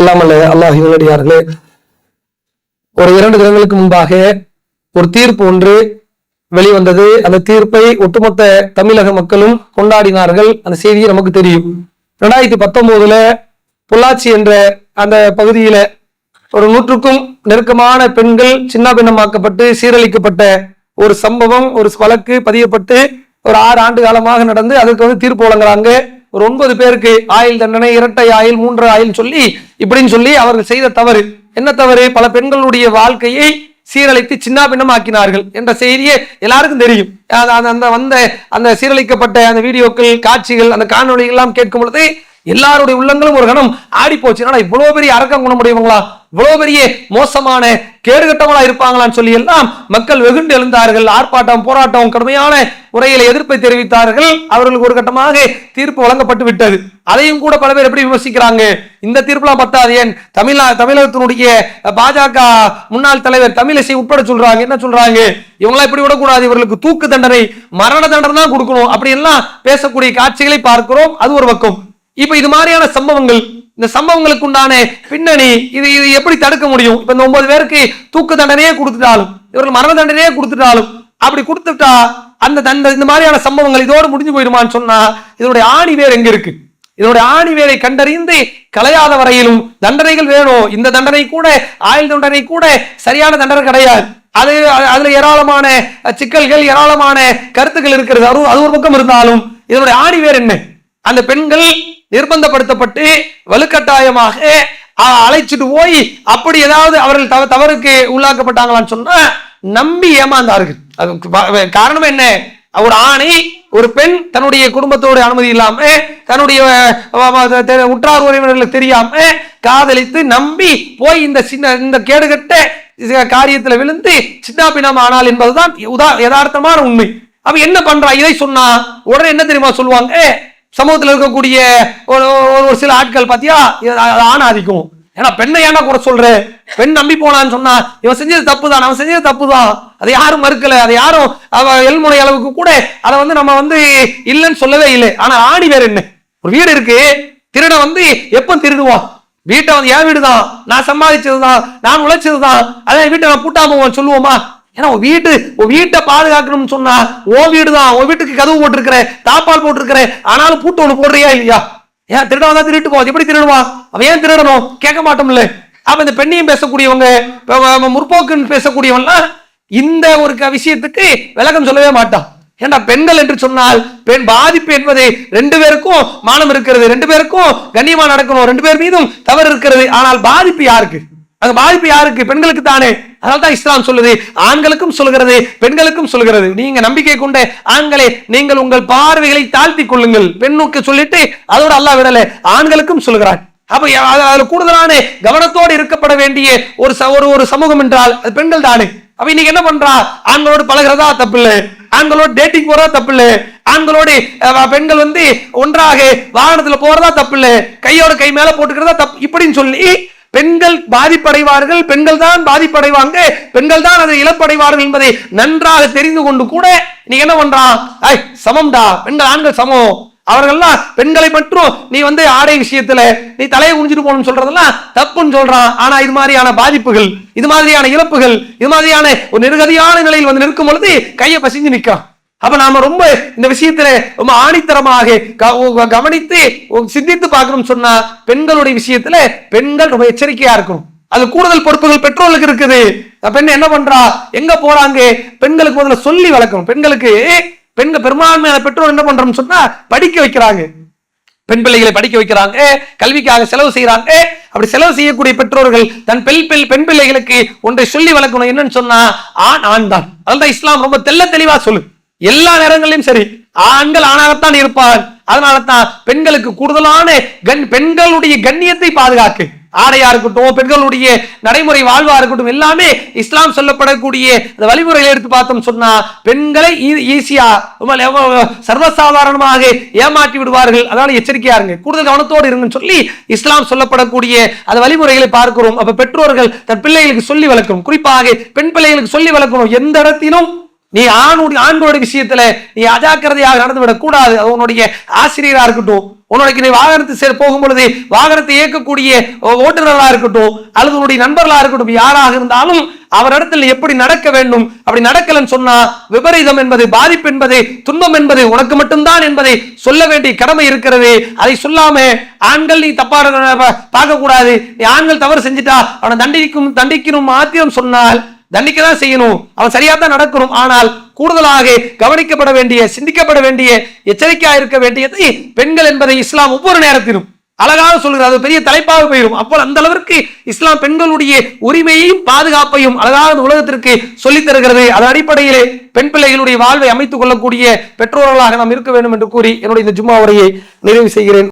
இல்லாமல் அல்லாஹ் நல்லடியார்களே ஒரு இரண்டு தினங்களுக்கு முன்பாக ஒரு தீர்ப்பு ஒன்று வெளிவந்தது. அந்த தீர்ப்பை ஒட்டுமொத்த தமிழக மக்களும் கொண்டாடினார்கள். அந்த செய்தி நமக்கு தெரியும். ரெண்டாயிரத்தி பத்தொன்பதுல பொள்ளாச்சி என்ற அந்த பகுதியில ஒரு நூற்றுக்கும் நெருக்கமான பெண்கள் சின்ன பின்னமாக்கப்பட்டு சீரழிக்கப்பட்ட ஒரு சம்பவம் ஒரு வழக்கு பதியப்பட்டு ஒரு ஆறு ஆண்டு காலமாக நடந்து அதுக்கு வந்து தீர்ப்பு வழங்குறாங்க. ஒரு ஒன்பது பேருக்கு ஆயுள் தண்டனை இரட்டை ஆயில் மூன்று ஆயில் சொல்லி இப்படின்னு சொல்லி அவர்கள் செய்த தவறு. என்ன தவறு? பல பெண்களுடைய வாழ்க்கையை சீரழித்து சின்னாபின்னமாக்கினார்கள் என்ற செய்தியே எல்லாருக்கும் தெரியும். அந்த அந்த- வந்த அந்த சீரழிக்கப்பட்ட அந்த வீடியோக்கள் காட்சிகள் அந்த காணொளிகள் எல்லாம் கேட்கும் பொழுது எல்லாருடைய உள்ளங்களும் ஒரு கணம் ஆடி போச்சு என்னடா இவ்வளவு பெரிய அரக்கம் குணமுடையவங்களா இவ்வளவு பெரிய மோசமான கேடுகட்டவங்களா இருப்பாங்களான்னு சொல்லி எல்லாம் மக்கள் வெகுண்டு எழுந்தார்கள். ஆர்ப்பாட்டம் போராட்டம் கடுமையான முறையில் எதிர்ப்பை தெரிவித்தார்கள். அவர்களுக்கு ஒரு கட்டமாக தீர்ப்பு வழங்கப்பட்டு விட்டது. அதையும் கூட பல பேர் எப்படி விமர்சிக்கிறாங்க? இந்த தீர்ப்புலாம் பத்தாது. ஏன்? தமிழா தமிழகத்தினுடைய பாஜக முன்னாள் தலைவர் தமிழிசை உட்பட சொல்றாங்க. என்ன சொல்றாங்க? இவங்களாம் இப்படி விடக்கூடாது. இவர்களுக்கு தூக்கு தண்டனை மரண தண்டனை தான் கொடுக்கணும். அப்படி எல்லாம் பேசக்கூடிய காட்சிகளை பார்க்கிறோம். அது ஒரு பக்கம். இப்ப இது மாதிரியான சம்பவங்கள் இந்த சம்பவங்களுக்கு உண்டான பின்னணி இது இது எப்படி தடுக்க முடியும்? இப்ப இந்த ஒன்பது பேருக்கு தூக்கு தண்டனையே கொடுத்துட்டாலும் இவர்கள் மரண தண்டனையே கொடுத்துட்டாலும் அப்படி கொடுத்துட்டா அந்த தந்த இந்த மாதிரியான சம்பவங்கள் இதோடு முடிஞ்சு போயிடுமான்னு சொன்னா இதனுடைய ஆணி வேர் எங்க இருக்கு? இதனுடைய ஆணி வேரை கண்டறிந்து கலையாத வரையிலும் தண்டனைகள் வேணும் இந்த தண்டனை கூட ஆயுள் தண்டனை கூட சரியான தண்டனை கிடையாது. அது அதுல ஏராளமான சிக்கல்கள் ஏராளமான கருத்துக்கள் இருக்கிறது. அது அது ஒரு பக்கம் இருந்தாலும் இதனுடைய ஆணி வேர் என்ன? அந்த பெண்கள் நிர்பந்தப்படுத்தப்பட்டு வலுக்கட்டாயமாக அழைச்சிட்டு போய் அப்படி ஏதாவது அவர்கள் தவ- தவறுக்கு உள்ளாக்கப்பட்டாங்களான்னு சொன்னா நம்பி ஏமாந்தார்கள். காரணம் என்ன? ஒரு ஆணை ஒரு பெண் தன்னுடைய குடும்பத்தோட அனுமதி இல்லாம தன்னுடைய உற்றார் உறவினர்களுக்கு தெரியாம காதலித்து நம்பி போய் இந்த சின்ன இந்த கேடுகட்ட இது- காரியத்துல விழுந்து சின்னாபினம் ஆனால் என்பதுதான் உதா யதார்த்தமான உண்மை. அவன் என்ன பண்றா? இதை சொன்னா உடனே என்ன தெரியுமா சொல்லுவாங்க? சமூகத்தில் இருக்கக்கூடிய ஒரு ஒரு- சில ஆட்கள் பார்த்தியா இது ஆதிக்கும் ஆணாதிக்கும். ஏன்னா பெண்ணை ஏன்டா கூட சொல்ற? பெண் நம்பி போனான்னு சொன்னா இவன் செஞ்சது தப்பு தான் அவன் செஞ்சது தப்பு தான் அதை யாரும் மறுக்கல அதை யாரும் அவ எல்முனை அளவுக்கு கூட அதை வந்து நம்ம வந்து இல்லைன்னு சொல்லவே இல்லை. ஆனா ஆணி வேற என்ன? ஒரு வீடு இருக்கு திருடன் வந்து எப்ப திருடுவான்? வீட்டை வந்து என் வீடு தான் நான் சம்பாதிச்சது தான் நான் உழைச்சது தான் அதான் வீட்டை நான் பூட்டாம சொல்லுவோமா? ஏன்னா உன் வீட்டு உன் வீட்டை பாதுகாக்கணும்னு சொன்னா உன் வீடு தான் உன் வீட்டுக்கு கதவு போட்டிருக்கிற தாப்பால் போட்டிருக்கிற ஆனாலும் பூட்டு ஒன்று போடுறியா இல்லையா? ஏன் திருட வந்தா திருட்டு போ எப்படி திருடுவான்? அவன் ஏன் திருடணும்? கேட்க மாட்டோம்ல. அப்ப இந்த பெண்ணையும் பேசக்கூடியவங்க முற்போக்குன்னு பேசக்கூடியவன்லாம் இந்த ஒரு க- விஷயத்துக்கு விளக்கம் சொல்லவே மாட்டான். ஏன்னா பெண்கள் என்று சொன்னால் பெண் பாதிப்பு என்பது ரெண்டு பேருக்கும் மானம் இருக்கிறது. ரெண்டு பேருக்கும் கண்ணியமா நடக்கணும். ரெண்டு பேர் மீதும் தவறு இருக்கிறது. ஆனால் பாதிப்பு யாருக்கு? அந்த பாதிப்பு யாருக்கு? பெண்களுக்கு தானே. அதனால தான் இஸ்லாம் சொல்லுது. ஆண்களுக்கும் சொல்கிறது பெண்களுக்கும் சொல்கிறது நீங்க நம்பிக்கை கொண்ட ஆண்களே நீங்கள் உங்கள் பார்வைகளை தாழ்த்தி கொள்ளுங்கள். பெண்ணுக்கு சொல்லிட்டு அதோட அல்லாஹ் விடல. ஆண்களுக்கும் சொல்கிறான் அப்ப அது- அதுல கூடுதலான கவனத்தோடு இருக்கப்பட வேண்டிய ஒரு ச- ஒரு ஒரு சமூகம் என்றால் அது பெண்கள் தானே. அப்ப இன்னைக்கு என்ன பண்றா? ஆண்களோடு பழகிறதா தப்பு இல்லை ஆண்களோடு டேட்டிங் போறதா தப்பு இல்லை ஆண்களோடு பெண்கள் வந்து ஒன்றாக வாகனத்துல போறதா தப்பு இல்லை கையோட கை மேல போட்டுக்கிறதா தப்பு இப்படின்னு சொல்லி பெண்கள் பாதிப்படைவார்கள் பெண்கள் தான் பாதிப்படைவாங்க பெண்கள் தான் அதை இழப்படைவார்கள் என்பதை நன்றாக தெரிந்து கொண்டு கூட நீ என்ன பண்றான் ஐய் சமம்டா. பெண்கள் ஆண்கள் சமம். அவர்கள்லாம் பெண்களை மட்டும் நீ வந்து ஆடை விஷயத்துல நீ தலையை குனிஞ்சிட்டு போகணும்னு சொல்றதெல்லாம் தப்புன்னு சொல்றான் ஆனா இது மாதிரியான பாதிப்புகள் இது மாதிரியான இழப்புகள் இது மாதிரியான ஒரு நிர்கதியான நிலையில் வந்து நிற்கும் பொழுது கையை பசிஞ்சு நிற்கிறான் அப்ப நாம ரொம்ப இந்த விஷயத்துல ரொம்ப ஆணித்தரமாக க- உ- கவனித்து உ- சிந்தித்து பார்க்கணும்னு சொன்னா பெண்களுடைய விஷயத்துல பெண்கள் ரொம்ப எச்சரிக்கையா இருக்கணும். அது கூடுதல் பொறுப்புகள் பெற்றோர்களுக்கு இருக்குது. பெண் என்ன பண்றா? எங்க போறாங்க பெண்களுக்கு முதல்ல சொல்லி வளர்க்கணும். பெண்களுக்கு பெண்கள் பெரும்பான்மையான பெற்றோர் என்ன பண்றோம்னு சொன்னா படிக்க வைக்கிறாங்க. பெண் பிள்ளைகளை படிக்க வைக்கிறாங்க கல்விக்காக செலவு செய்யறாங்க அப்படி செலவு செய்யக்கூடிய பெற்றோர்கள் தன் பெண் பிள் பெண் பிள்ளைகளுக்கு ஒன்றை சொல்லி வளர்க்கணும். என்னன்னு சொன்னா ஆண் ஆண் தான் அதான் இஸ்லாம் ரொம்ப தெள்ள தெளிவா சொல்லு. எல்லா நேரங்களிலும் சரி. ஆண்கள் ஆணாகத்தான் இருப்பார் அதனால தான் பெண்களுக்கு கூடுதலான கண் பெண்களுடைய கண்ணியத்தை பாதுகாக்கு. ஆடையா இருக்கட்டும் பெண்களுடைய நடைமுறை வாழ்வா இருக்கட்டும் எல்லாமே இஸ்லாம் சொல்லப்படக்கூடிய அந்த வழிமுறையில் எடுத்து பார்த்தோம் சொன்னா பெண்களை ஈ- ஈஸியா சர்வசாதாரணமாக ஏமாற்றி விடுவார்கள். அதனால எச்சரிக்கையா இருங்க. கூடுதல் கவனத்தோடு இருங்கன்னு சொல்லி இஸ்லாம் சொல்லப்படக்கூடிய அந்த வழிமுறைகளை பார்க்கிறோம். அப்ப பெற்றோர்கள் தன் பிள்ளைகளுக்கு சொல்லி வளர்க்கணும். குறிப்பாக பெண் பிள்ளைகளுக்கு சொல்லி வளர்க்கணும். எந்த இடத்திலும் நீ ஆணுடைய ஆண்களுடைய விஷயத்துல நீ அஜாக்கிரதையாக நடந்துவிடக் கூடாது. அது உன்னுடைய ஆசிரியரா இருக்கட்டும் உன்னுடைய நீ வாகனத்தை செ- போகும் பொழுது வாகனத்தை இயக்கக்கூடிய ஓ- ஓட்டுநர்களா இருக்கட்டும் அல்லது உன்னுடைய நண்பர்களா இருக்கட்டும் யாராக இருந்தாலும் அவரிடத்தில் எப்படி நடக்க வேண்டும் அப்படி நடக்கலன்னு சொன்னா விபரீதம் என்பது பாதிப்பு என்பது துன்பம் என்பது உனக்கு மட்டும்தான் என்பதை சொல்ல வேண்டிய கடமை இருக்கிறது. அதை சொல்லாம ஆண்கள் நீ தப்பா பார்க்க கூடாது நீ ஆண்கள் தவறு செஞ்சுட்டா அவனை தண்டிக்கும் தண்டிக்கணும் மாத்திரம் சொன்னால் தண்டிக்க தான் செய்யணும். அவன் சரியா தான் நடக்கணும். ஆனால் கூடுதலாக கவனிக்கப்பட வேண்டிய சிந்திக்கப்பட வேண்டிய எச்சரிக்கையா இருக்க வேண்டியதை பெண்கள் என்பதை இஸ்லாம் ஒவ்வொரு நேரத்திலும் அழகாக சொல்கிறது அது பெரிய தலைப்பாக போயிடும். அப்போ அந்த அளவிற்கு இஸ்லாம் பெண்களுடைய உரிமையையும் பாதுகாப்பையும் அழகாக உலகத்திற்கு சொல்லித் தருகிறது. அதன் அடிப்படையிலே பெண் பிள்ளைகளுடைய வாழ்வை அமைத்துக் கொள்ளக்கூடிய பெற்றோர்களாக நாம் இருக்க வேண்டும் என்று கூறி என்னுடைய இந்த ஜும்மா உரையை நிறைவு செய்கிறேன்.